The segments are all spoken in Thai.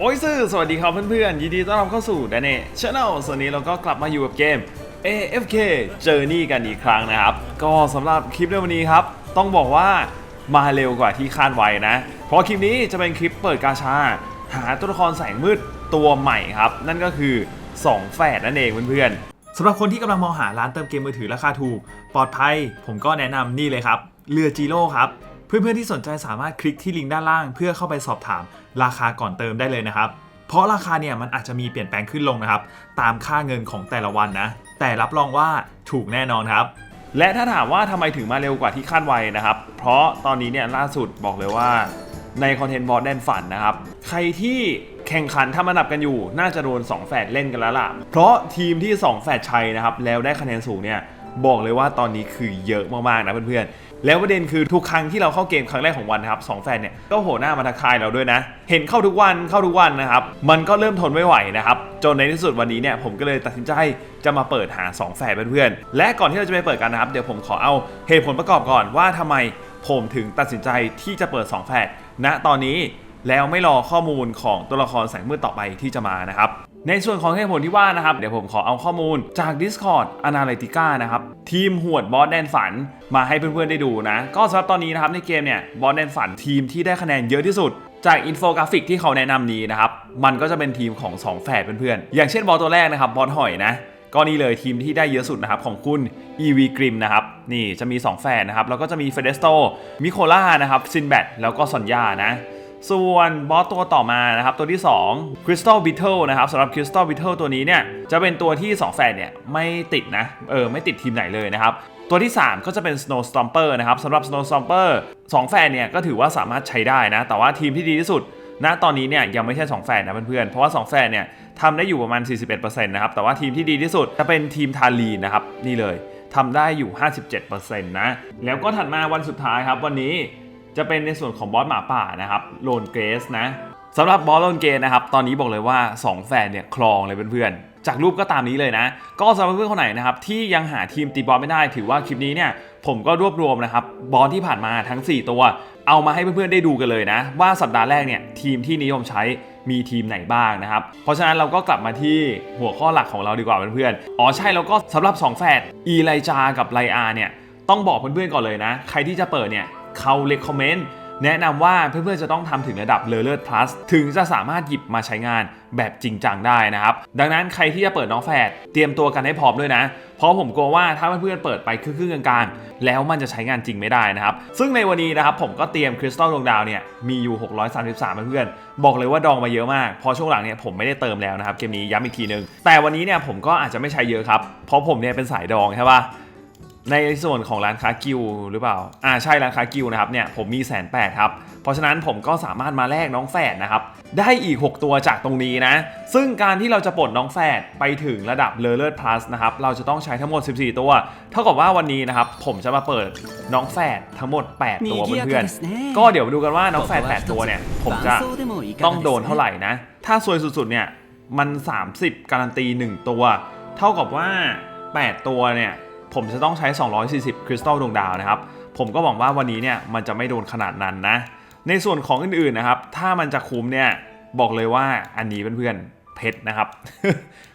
โอ้ยซื่อสวัสดีครับเพื่อนๆ ยินดีต้อนรับเข้าสู่ d a n e Channel ส่วนนี้เราก็กลับมาอยู่กับเกม AFK Journey กันอีกครั้งนะครับ ก็สำหรับคลิปในวันนี้ครับ ต้องบอกว่ามาเร็วกว่าที่คาดไว้นะ เพราะคลิปนี้จะเป็นคลิปเปิดกาชา หาตัวละครแสงมืดตัวใหม่ครับ นั่นก็คือ 2 แฝดนั่นเองเพื่อนๆสำหรับคนที่กำลังมองหาร้านเติมเกมมือถือราคาถูก ปลอดภัย ผมก็แนะนำนี่เลยครับเรือจีโร่ครับ เพื่อนๆที่สนใจสามารถคลิกที่ลิงก์ด้านล่าง เพื่อเข้าไปสอบถามราคาก่อนเติมได้เลยนะครับ เพราะราคาเนี่ยมันอาจจะมีเปลี่ยนแปลงขึ้นลงนะครับ ตามค่าเงินของแต่ละวันนะ แต่รับรองว่าถูกแน่นอนครับและถ้าถามว่าทำไมถึงมาเร็วกว่าที่คาดไว้นะครับ เพราะตอนนี้เนี่ยล่าสุดบอกเลยว่าในคอนเทนต์บอร์ดแดนฝันนะครับ ใครที่แข่งขันทำอันดับกันอยู่ น่าจะโดน 2แฝดเล่นกันแล้วล่ะ เพราะทีมที่ 2แฝดชัยนะครับ แล้วได้คะแนนสูงเนี่ย บอกเลยว่าตอนนี้คือเยอะมากๆนะเพื่อนๆ แล้วประเด็นคือทุกครั้งที่เราเข้าเกมครั้งแรกของวันนะครับสองแฟนเนี่ยก็โผล่หน้ามาทักทายเราด้วยนะ เห็นเข้าทุกวันเข้าทุกวันนะครับ มันก็เริ่มทนไม่ไหวนะครับ จนในที่สุดวันนี้เนี่ยผมก็เลยตัดสินใจจะมาเปิดหา 2แฝดเพื่อนๆ และก่อนที่เราจะไปเปิดกันนะครับ เดี๋ยวผมขอเอาเหตุผลประกอบก่อนว่าทำไมผมถึงตัดสินใจที่จะเปิด 2แฝดณตอนนี้แล้วไม่รอข้อมูลของตัวละครแสงมืดต่อไปที่จะมานะครับ ในส่วนของเหตุผลที่ว่านะครับ เดี๋ยวผมขอเอาข้อมูลจาก Discord Analytica นะครับ ทีมหวดบอสแดนฝันมาให้เพื่อนๆได้ดูนะ ก็สำหรับตอนนี้นะครับในเกมเนี่ยบอสแดนฝันทีมที่ได้คะแนนเยอะที่สุดจากอินโฟกราฟิกที่เขาแนะนำนี้นะครับ มันก็จะเป็นทีมของ 2 แฝดเพื่อนๆ อย่างเช่นบอสตัวแรกนะครับ บอสหอยนะ ก็นี่เลยทีมที่ได้เยอะสุดนะครับ ของคุณ EV Grim นะครับ นี่จะมี 2 แฝดนะครับ แล้วก็จะมีเฟเดสโตมิโคล่านะครับ ซินแบทแล้วก็ซอนยานะ ส่วนบอสตัวต่อมานะครับตัวที่ 2 Crystal Beetle นะครับสำหรับ Crystal Beetle ตัวนี้เนี่ยจะเป็นตัวที่2แฝดเนี่ยไม่ติดนะเออไม่ติดทีมไหนเลยนะครับตัวที่ 3 ก็จะเป็น Snow Stomper นะครับสำหรับ Snow Stomper 2 แฝดเนี่ยก็ถือว่าสามารถใช้ได้นะ แต่ว่าทีมที่ดีที่สุดณตอนนี้เนี่ยยังไม่ใช่ 2 แฝดนะเพื่อนๆ เพราะว่า 2 แฝดเนี่ยทำได้อยู่ประมาณ 41%นะครับ แต่ว่าทีมที่ดีที่สุดจะเป็นทีมทารีนะครับ นี่เลยทำได้อยู่ 57%นะ แล้วก็ถัดมาวันสุดท้ายครับวันนี้ จะเป็นในส่วนของบอสหมาป่านะครับโลนเกรสนะสำหรับบอสโลนเกรสนะครับตอนนี้บอกเลยว่า 2 แฟนเนี่ยคลองเลยเพื่อนๆ จากรูปก็ตามนี้เลยนะ ก็สำหรับเพื่อนคนไหนนะครับที่ยังหาทีมตีบอสไม่ได้ ถือว่าคลิปนี้เนี่ยผมก็รวบรวมนะครับบอสที่ผ่านมาทั้ง 4 ตัว เอามาให้เพื่อนๆได้ดูกันเลยนะ ว่าสัปดาห์แรกเนี่ยทีมที่นิยมใช้มีทีมไหนบ้างนะครับ เพราะฉะนั้นเราก็กลับมาที่หัวข้อหลักของเราดีกว่าเพื่อนๆ อ๋อใช่แล้วก็สำหรับ 2 แฝดอีไลจากับไลอาเนี่ยต้องบอกเพื่อนๆก่อนเลยนะ ใครที่จะเปิดเนี่ย เขาเล c คอมเมนต์แนะนำว่าเพื่อนๆจะต้องทำถึงระดับเลเ e อร์ plus ถึงจะสามารถหยิบมาใช้งานแบบจริงจังได้นะครับ ดังนั้นใครที่จะเปิดน้องแฝดเตรียมตัวกันให้พร้อมด้วยนะ เพราะผมกลัวว่าถ้าเพื่อนๆเปิดไปครึ่งๆกลางๆ แล้วมันจะใช้งานจริงไม่ได้นะครับ ซึ่งในวันนี้นะครับผมก็เตรียมคริสตัลดวงดาวเนี่ยมีอยู่ 633 เพื่อนๆบอกเลยว่าดองมาเยอะมากพราะช่วงหลังเนี่ยผมไม่ได้เติมแล้วนะครับเกมนี้ย้ำอีกทีนึงแต่วันนี้เนี่ยผมก็อาจจะไม่ใช้เยอะครับเพราะผมเนี่ยเป็นสายดองใช่ปะ ในส่วนของร้านค้ากิวหรือเปล่า อ่าใช่ร้านค้ากิวนะครับเนี่ยผมมีแสนแปดครับ เพราะฉะนั้นผมก็สามารถมาแลกน้องแฝดนะครับ ได้อีก 6 ตัวจากตรงนี้นะ ซึ่งการที่เราจะปลดน้องแฝดไปถึงระดับเลเ e อร์ plus นะครับ เราจะต้องใช้ทั้งหมด 14 ตัว เท่ากับว่าวันนี้นะครับ ผมจะมาเปิดน้องแฝดทั้งหมด 8 ตัวเพื่อนๆ ก็เดี๋ยวมาดูกันว่าน้องแฝด8ตัวเนี่ย ผมจะต้องโดนเท่าไหร่นะ ถ้าซวยสุดๆเนี่ยมัน 30 การันตี 1 ตัว เท่ากับว่า 8 ตัวเนี่ย ผมจะต้องใช้ 240 คริสตัลดวงดาวนะครับ ผมก็หวังว่าวันนี้เนี่ยมันจะไม่โดนขนาดนั้นนะ ในส่วนของอื่นๆนะครับ ถ้ามันจะคุ้มเนี่ยบอกเลยว่าอันนี้เพื่อนๆเพชรนะครับ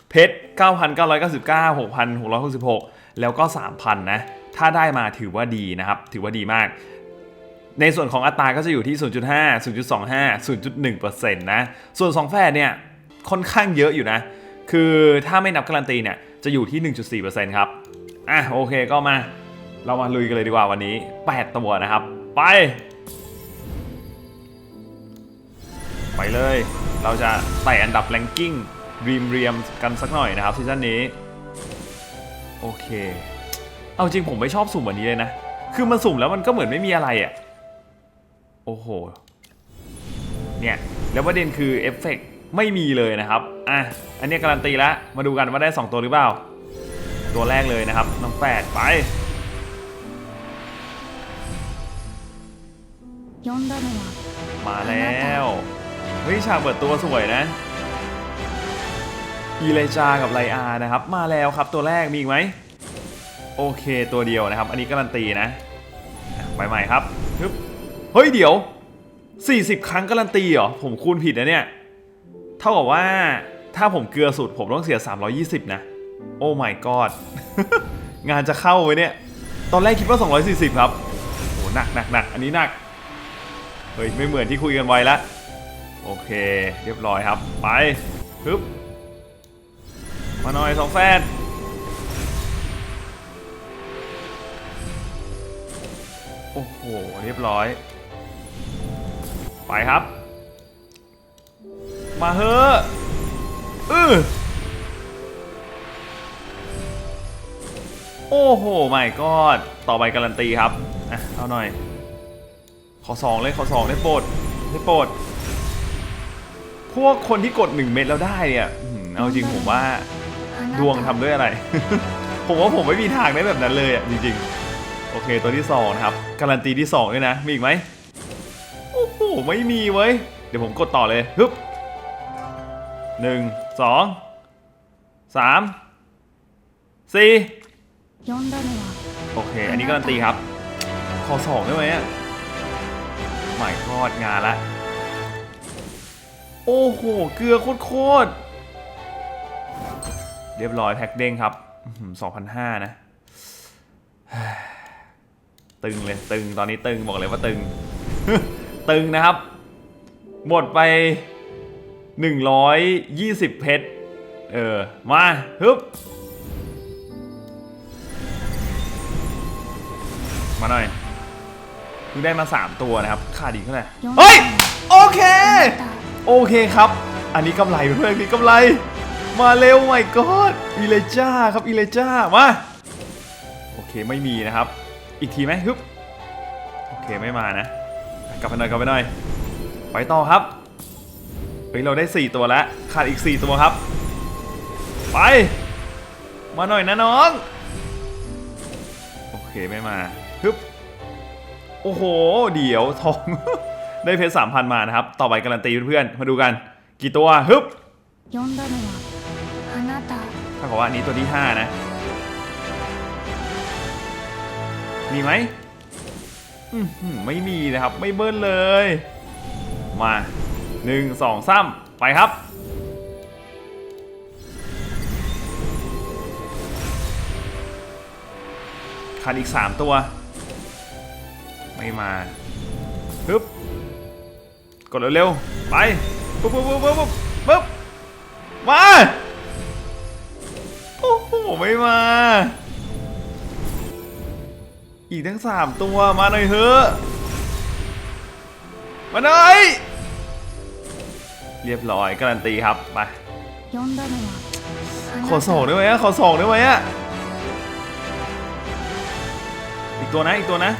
เพชร 9,999 6,666 แล้วก็ 3,000 นะ ถ้าได้มาถือว่าดีนะครับ ถือว่าดีมาก ในส่วนของอัตราก็จะอยู่ที่ 0.5 0.25 0.1%นะ ส่วน 2 แฝดเนี่ยค่อนข้างเยอะอยู่นะ คือถ้าไม่นับการันตีเนี่ยจะอยู่ที่ 1.4%ครับ อะโอเคก็มา เรามาลุยกันเลยดีกว่าวันนี้ 8 ตัวนะครับ ไป ไปเลย เราจะไต่อันดับแรงกิ้งรีมเรียมกันสักหน่อยนะครับซีซั่นนี้ โอเค เอาจริงผมไม่ชอบสุ่มแบบนี้เลยนะ คือมันสุ่มแล้วมันก็เหมือนไม่มีอะไรอะ่ะ โอ้โห เนี่ย แล้วประเด็นคือเอฟเฟกต์ไม่มีเลยนะครับ อะ อันนี้การันตีแล้ว มาดูกันว่าได้ 2 ตัวหรือเปล่า ตัวแรกเลยนะครับ น้องแปดไปมาแล้วเฮ้ยฉากเปิดตัวสวยนะอีไลจากับไลอานะครับ มาแล้วครับตัวแรกมีอีกไหมโอเคตัวเดียวนะครับ อันนี้การันตีนะไปใหม่ครับบเฮ้ยเดี๋ยว 40 ครั้งการันตีเหรอผมคูณผิดนะเนี่ยเท่ากับว่าถ้าผมเกลือสุดผมต้องเสีย 320 นะ โอ้ my god งานจะเข้าไว้เนี่ย ตอนแรกคิดว่า 240 ครับ โอ้หนักหนักหนักอันนี้หนัก เฮ้ย ไม่เหมือนที่คุยกันไว้ละ โอเค เรียบร้อยครับ ไปฮึบมาหน่อยสองแฟนโอ้โห เรียบร้อย ไปครับ มาเฮออือ โอ้โหไม่ก็ต่อไปการันตีครับอะเอาหน่อย ขอสองเลยขอสองได้โปรดได้โปรดพวกคนที่กด 1 เม็ดแล้วได้เนี่ยอื้อหือเอาจริงผมว่าดวงทำด้วยอะไร ผมว่าผมไม่มีทางได้แบบนั้นเลยอะจริงๆ โอเคตัวที่2นะครับการันตีที่2ด้วยนะ มีอีกไหมโอ้โหไม่มีเว้ย เดี๋ยวผมกดต่อเลยฮึบหนึ่งสองสามสี่ 呼んだのは โอเค อันนี้การันตีครับ ขอสองได้ไหมอ่ะไม่กอดงานละ โอ้โห เกลือโคตรๆเรียบร้อยแพ็คเด้งครับสองพันห้านะ ตึงเลย ตึง ตอนนี้ตึง บอกเลยว่าตึง ตึงนะครับ หมดไป 120 เพชร เออ มาฮึบ มาหน่อยเพิ่งได้มา 3 ตัวนะครับขาดีกเท่าไหร่เฮ้ย โอเค โอเคครับ อันนี้กำไรเพื่อนนี่กำไร มาเร็วไม่กอดอิเลจ้าครับอิเลจ้ามา โอเคไม่มีนะครับ อีกทีไหมฮึบโอเคไม่มานะ กลับไปหน่อยกลับไปหน่อย ไปต่อครับเฮ้ยเราได้ 4 ตัวแล้วขาดอีก 4 ตัวครับ ไป มาหน่อยนะน้อง โอเคไม่มา ฮึบโอ้โห เดี๋ยวทอง ได้เพชรสามพันมานะครับ ต่อไปการันตีเพื่อนๆมาดูกัน กี่ตัวฮึบถ้าบอกว่านี้ตัวที่ห้านะ มีไหมไม่มีนะครับไม่เบิ้ลเลย มาหนึ่งสองสามไปครับขาดอีกสามตัว ไม่มาปึ๊บกดเร็วๆไปปุ๊บปุ๊บปุ๊บปุ๊บปุ๊บมาโอ้โหไม่มา อีกทั้งสามตัวมาหน่อยเถอะมาหน่อยเรียบร้อยการันตีครับไปขอสองได้ไหมอะขอสองได้ไหมอะอีกตัวนะอีกตัวนะ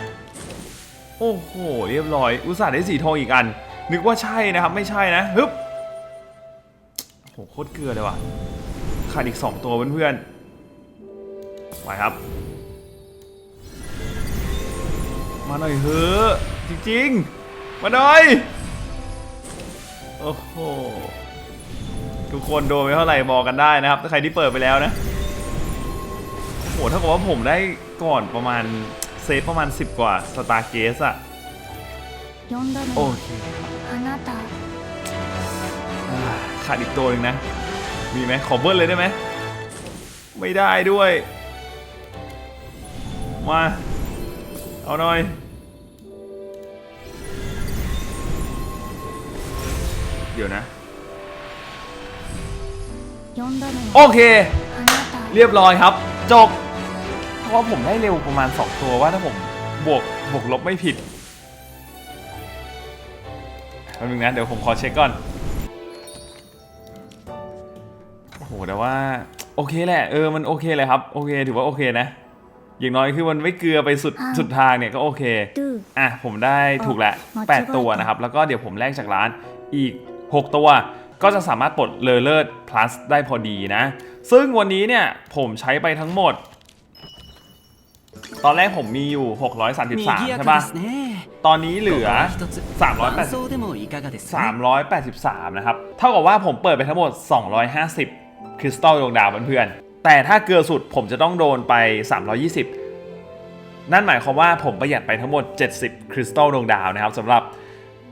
โอ้โห เรียบร้อย อุตส่าห์ได้สีทองอีกอัน นึกว่าใช่นะครับ ไม่ใช่นะฮึบโหโคตรเกลือเลยว่ะ ขาดอีกสองตัวเพื่อนๆ ไปครับ มาหน่อยเถอจริงๆ มาหน่อย โอ้โห ทุกคนโดนไปเท่าไหร่บอกกันได้นะครับ ถ้าใครที่เปิดไปแล้วนะ โอ้โหถ้ากับว่าผมได้ก่อนประมาณ เซฟประมาณ 10 กว่าสตาร์เกสอะโอเคขาดอีกตัวนึงนะ มีไหมขอเบิ้ลเลยได้ไหม ไม่ได้ด้วย มา เอาหน่อย เดี๋ยวนะ โอเค เรียบร้อยครับ จบ ว่าผมได้เร็วประมาณ 2 ตัวว่าถ้าผมบวกบวกลบไม่ผิดแป๊บนึงนะ เดี๋ยวผมขอเช็คก่อน โอ้โห แต่ว่า โอเคแหละ เออ มันโอเคเลยครับ โอเค ถือว่าโอเคนะ อย่างน้อยคือมันไม่เกลือไปสุดสุดทางเนี่ยก็โอเคドゥอะ ผมได้ถูกแล้วอ๋อ8ตัวนะครับ แล้วก็เดี๋ยวผมแลกจากร้านอีก 6 ตัว ก็จะสามารถปลดเลอเลิศ plus ได้พอดีนะ ซึ่งวันนี้เนี่ยผมใช้ไปทั้งหมด ตอนแรกผมมีอยู่ 633 ใช่ป่ะ ตอนนี้เหลือ 380 383 นะครับ เท่ากับว่าผมเปิดไปทั้งหมด 250 คริสตัลดวงดาวเพื่อนๆ แต่ถ้าเกลือสุดผมจะต้องโดนไป 320 นั่นหมายความว่าผมประหยัดไปทั้งหมด 70 คริสตัลดวงดาวนะครับสำหรับ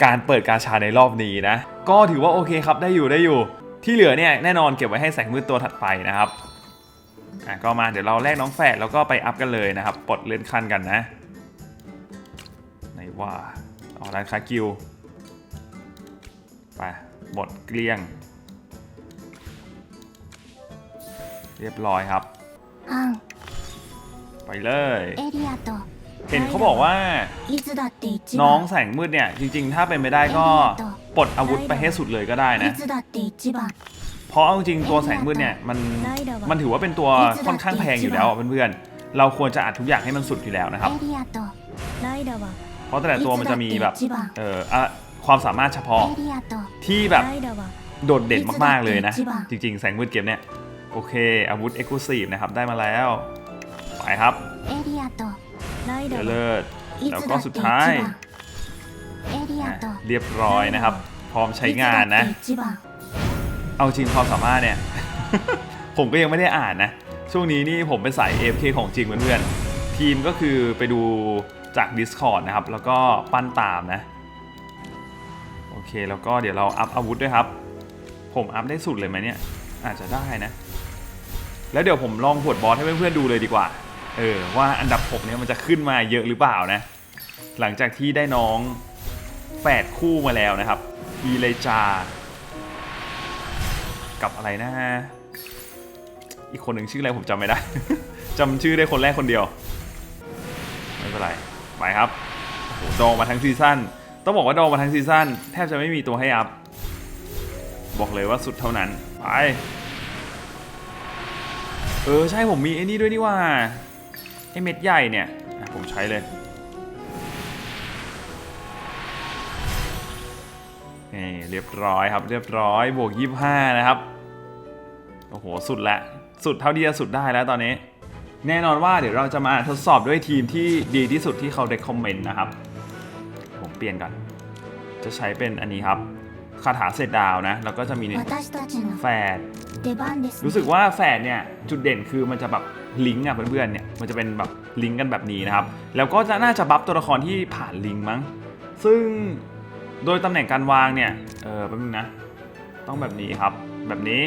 การเปิดกาชาในรอบนี้นะ ก็ถือว่าโอเคครับได้อยู่ได้อยู่ ที่เหลือเนี่ยแน่นอนเก็บไว้ให้แสงมืดตัวถัดไปนะครับ อ่ะก็มาเดี๋ยวเราแลกน้องแฝดแล้วก็ไปอัพกันเลยนะครับปลดเลื่อนขั้นกันนะไหนว่าเอาร้านค้ากิวไปหมดเกลี้ยง เรียบร้อยครับ アン ไปเลย エリアと เห็นเขาบอกว่า いつだって一 น้อง 番 แสงมืดเนี่ย จริงๆ ถ้าเป็นไปได้ก็ปลดอาวุธไปให้สุดเลยก็ได้ い นะ つだって一番 เพราะเอาจริงตัวแสงมืดเนี่ยมันมันถือว่าเป็นตัวค่อนข้างแพงอยู่แล้วเพื่อนๆเราควรจะอัดทุกอย่างให้มันสุดอยู่แล้วนะครับ เพราะแต่ละตัวมันจะมีแบบเอ่อความสามารถเฉพาะที่แบบโดดเด่นมากๆเลยนะ จริงๆ แสงมืดเกมเนี่ยโอเค อาวุธเอ็กซ์คลูซีฟนะครับ ได้มาแล้ว ไปครับเดเลิศแล้วก็สุดท้าย เรียบร้อยนะครับ พร้อมใช้งานนะ เอาจริงความสามารถเนี่ย ผมก็ยังไม่ได้อ่านนะ ช่วงนี้นี่ผมเป็นสาย AFK ของจริงเพื่อนๆ ทีมก็คือไปดูจาก Discord นะครับ แล้วก็ปั้นตามนะ โอเค แล้วก็เดี๋ยวเราอัพอาวุธด้วยครับ ผมอัพได้สุดเลยไหมเนี่ย อาจจะได้นะ แล้วเดี๋ยวผมลองหวดบอสให้เพื่อนๆดูเลยดีกว่า เออ ว่าอันดับ6เนี่ยมันจะขึ้นมาเยอะหรือเปล่านะ หลังจากที่ได้น้องแฝดคู่มาแล้วนะครับอีเลจา กับอะไรนะ อีกคนหนึ่งชื่ออะไรผมจำไม่ได้ จำชื่อได้คนแรกคนเดียว ไม่เป็นไรไปครับโดองมาทั้งซีซั่นต้องบอกว่าดองมาทั้งซีซั่นแทบจะไม่มีตัวให้อัพ บอกเลยว่าสุดเท่านั้น ไป เออ ใช่ผมมีไอ้นี่ด้วยนี่ว่าไอ้เม็ดใหญ่เนี่ย ผมใช้เลย นี่เรียบร้อยครับ เรียบร้อยบวก 25 นะครับ โอ้โห สุดละ สุดเท่าที่จะสุดได้แล้วตอนนี้ แน่นอนว่าเดี๋ยวเราจะมาทดสอบด้วยทีมที่ดีที่สุดที่เขาได้คอมเมนต์นะครับ ผมเปลี่ยนก่อน จะใช้เป็นอันนี้ครับคาถาเศษดาวนะ แล้วก็จะมีแฟดรู้สึกว่าแฟดเนี่ยจุดเด่นคือมันจะแบบลิงก์อะเพื่อนๆเนี่ยมันจะเป็นแบบลิงก์กันแบบนี้นะครับ แล้วก็จะน่าจะบัฟตัวละครที่ผ่านลิงก์มั้ง ซึ่ง โดยตำแหน่งการวางเนี่ย เออแป๊บนึงนะ ต้องแบบนี้ครับ แบบนี้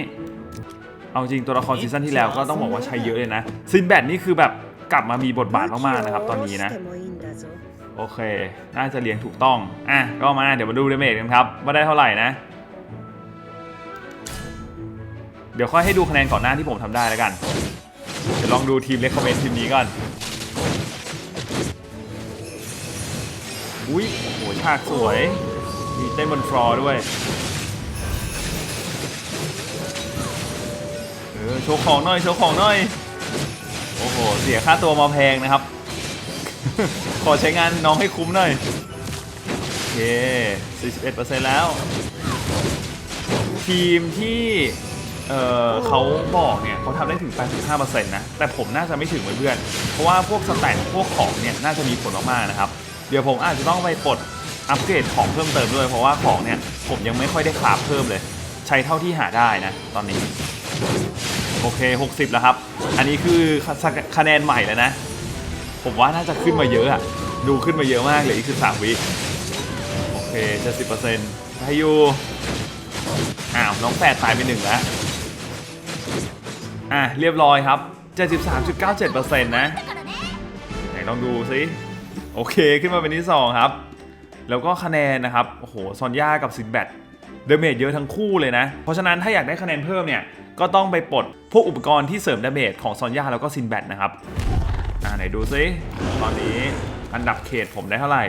เอาจริงตัวละครซีซั่นที่แล้วก็ต้องบอกว่าใช้เยอะเลยนะ ซินแบทนี่คือแบบกลับมามีบทบาทมากๆนะครับตอนนี้นะ โอเค น่าจะเรียงถูกต้อง อะ ก็มา เดี๋ยวมาดูเดเมจกันครับ ว่าได้เท่าไหร่นะ เดี๋ยวค่อยให้ดูคะแนนก่อนหน้าที่ผมทำได้แล้วกัน เดี๋ยวลองดูทีมเลคคอมเมนต์ทีมนี้ก่อน อุ้ยโอ้โหฉากสวย มีเต้นบนฟลอร์ด้วย เออ โชว์ของหน่อย โชว์ของหน่อย โอ้โห เสียค่าตัวมาแพงนะครับ ขอใช้งานน้องให้คุ้มหน่อย โอเค 41%แล้ว ทีมที่เออเขาบอกเนี่ยเขาทำได้ถึง 85%นะ แต่ผมน่าจะไม่ถึงเพื่อน เพราะว่าพวกสแตทพวกของเนี่ยน่าจะมีผลมากๆนะครับ เดี๋ยวผมอาจจะต้องไปปลด อัปเกรดของเพิ่มเติมด้วย เพราะว่าของเนี่ยผมยังไม่ค่อยได้คราฟเพิ่มเลย ใช้เท่าที่หาได้นะตอนนี้ โอเค 60 แล้วครับ อันนี้คือคะแนนใหม่แล้วนะ ผมว่าน่าจะขึ้นมาเยอะอะดูขึ้นมาเยอะมากเลยอีกคือสามวิโอเคจะสิบเปอร์เซ็นต์ให้อยู่อ้าวน้องแฝดตายไปหนึ่งแล้วอะเรียบร้อยครับ73.97%นะไหนลองดูซิโอเคขึ้นมาเป็นที่2ครับ แล้วก็คะแนนนะครับ โอ้โห ซอนย่ากับซินแบทเดเมจเยอะทั้งคู่เลยนะ เพราะฉะนั้นถ้าอยากได้คะแนนเพิ่มเนี่ย ก็ต้องไปปลดพวกอุปกรณ์ที่เสริมดาเมจของซอนย่าแล้วก็ซินแบทนะครับ อ่าไหนดูซิ ตอนนี้อันดับเขตผมได้เท่าไหร่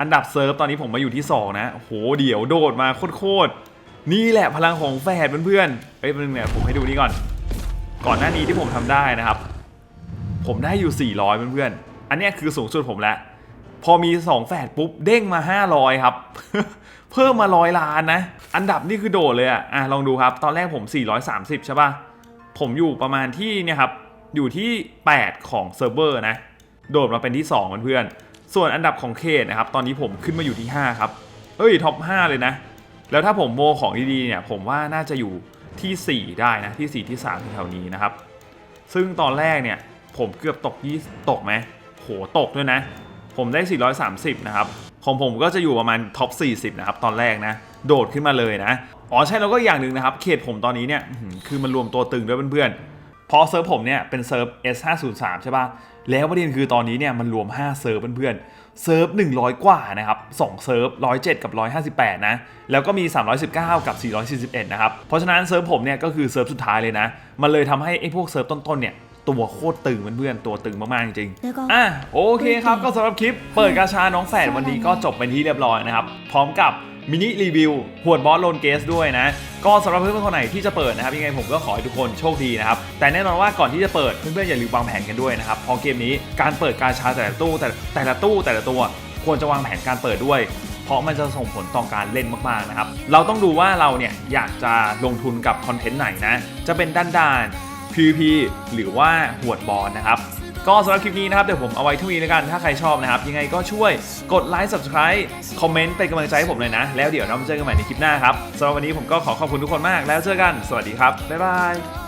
อันดับเซิร์ฟตอนนี้ผมมาอยู่ที่ 2 นะ โอ้โห เดี๋ยวโดดมาโคตรๆ นี่แหละพลังของแฝดเพื่อนๆ เอ้ยเป็นเนี่ยผมให้ดูนี่ก่อน ก่อนหน้านี้ที่ผมทำได้นะครับ ผมได้อยู่ 400 เพื่อนๆ อันนี้คือสูงสุดผมแล้ว พอมี 2 แฝดปุ๊บ เด้งมา 500 ครับ เพิ่มมาร้อยล้านนะ อันดับนี่คือโดดเลยอะอะลองดูครับ ตอนแรกผม 430 ใช่ป่ะ ผมอยู่ประมาณที่เนี่ยครับ อยู่ที่ 8 ของเซิร์ฟเวอร์นะ โดดมาเป็นที่2เพื่อนๆส่วนอันดับของเขตนะครับ ตอนนี้ผมขึ้นมาอยู่ที่ 5 ครับ เอ้ย ท็อป 5 เลยนะ แล้วถ้าผมโมของดีๆเนี่ย ผมว่าน่าจะอยู่ที่ 4 ได้นะ ที่ 4 ที่3แถวๆนี้นะครับ ซึ่งตอนแรกเนี่ย ผมเกือบตกยี่ตกไหมโห ตกด้วยนะ ผมได้ 430 นะครับ ของผมก็จะอยู่ประมาณท็อป 40 นะครับ ตอนแรกนะ โดดขึ้นมาเลยนะ อ๋อใช่แล้วก็อย่างหนึ่งนะครับ เขตผมตอนนี้เนี่ยคือมันรวมตัวตึงด้วยเพื่อนๆ เพราะเซิร์ฟผมเนี่ยเป็นเซิร์ฟ S503 ใช่ป่ะ แล้วประเด็นคือตอนนี้เนี่ยมันรวม 5 เซิร์ฟเพื่อนๆ เซิร์ฟ 100 กว่านะครับ2เซิร์ฟ 107 กับ 158 นะ แล้วก็มี 319 กับ 441 นะครับ เพราะฉะนั้นเซิร์ฟผมเนี่ยก็คือเซิร์ฟสุดท้ายเลยนะ มันเลยทำให้ไอ้พวกเซิร์ฟต้นๆเนี่ย ตัวโคตรตึงเพื่อนๆตัวตึงมากๆจริงๆอะโอเคครับก็สำหรับคลิปเปิดกาชาน้องแฝดวันนี้ก็จบเป็นที่เรียบร้อยนะครับ พร้อมกับมินิรีวิวหวดบอสโลนเกสด้วยนะ ก็สำหรับเพื่อนๆคนไหนที่จะเปิดนะครับยังไงผมก็ขอให้ทุกคนโชคดีนะครับ แต่แน่นอนว่าก่อนที่จะเปิดเพื่อนๆอย่าลืมวางแผนกันด้วยนะครับเพอเกมนี้การเปิดกาชาแต่ละตู้แต่แต่ละตู้แต่ละตัวควรจะวางแผนการเปิดด้วยเพราะมันจะส่งผลต่อการเล่นมากๆนะครับ เราต้องดูว่าเราเนี่ยอยากจะลงทุนกับคอนเทนต์ไหนนะ จะเป็นด้านด้าน PVP หรือว่าหวดบอลนะครับ ก็สำหรับคลิปนี้นะครับเดี๋ยวผมเอาไว้เท่านี้แล้วกัน ถ้าใครชอบนะครับ ยังไงก็ช่วยกดไลค์ subscribe คอมเมนต์เป็นกำลังใจให้ผมเลยนะ แล้วเดี๋ยวเรามาเจอกันใหม่ในคลิปหน้าครับสำหรับวันนี้ผมก็ขอขอบคุณทุกคนมากแล้วเจอกัน สวัสดีครับบ๊ายบาย